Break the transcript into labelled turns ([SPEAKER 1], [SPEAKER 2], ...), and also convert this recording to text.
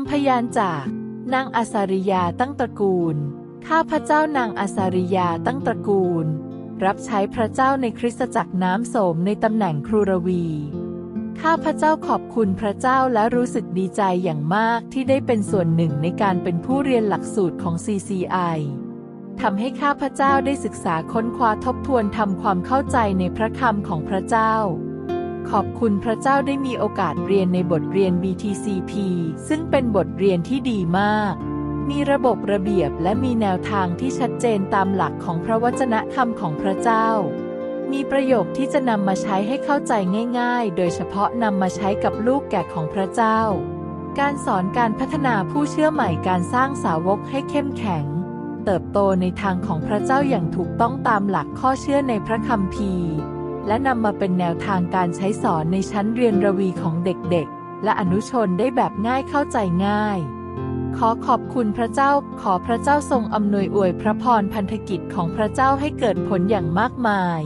[SPEAKER 1] ำพยานจาก นางอาสาริยาตั้งตระกูล ข้าพระเจ้านางอาสาริยาตั้งตระกูล รับใช้พระเจ้าในคริสตจักรน้ำโสมในตำแหน่งครูรวี ข้าพระเจ้าขอบคุณพระเจ้าและรู้สึกดีใจอย่างมากที่ได้เป็นส่วนหนึ่งในการเป็นผู้เรียนหลักสูตรของ CCI ทำให้ข้าพระเจ้าได้ศึกษาค้นคว้าทบทวนทำความเข้าใจในพระคำของพระเจ้า ขอบคุณพระเจ้าได้มีโอกาสเรียนในบทเรียน BTCP ซึ่งเป็นบทเรียนที่ดีมาก มีระบบระเบียบและมีแนวทางที่ชัดเจนตามหลักของพระวจนะคำของพระเจ้า มีประโยคที่จะนำมาใช้ให้เข้าใจง่าย ๆ โดยเฉพาะนำมาใช้กับลูกแก่ของพระเจ้า การสอนการพัฒนาผู้เชื่อใหม่การสร้างสาวกให้เข้มแข็ง เติบโตในทางของพระเจ้าอย่างถูกต้องตามหลักข้อเชื่อในพระคัมภีร์ และนำมาเป็นแนวทางการใช้สอนในชั้นเรียนระวีของเด็กๆ และอนุชนได้แบบง่ายเข้าใจง่าย ขอขอบคุณพระเจ้า ขอพระเจ้าทรงอำนวยอวยพระพรพันธกิจของพระเจ้าให้เกิดผลอย่างมากมาย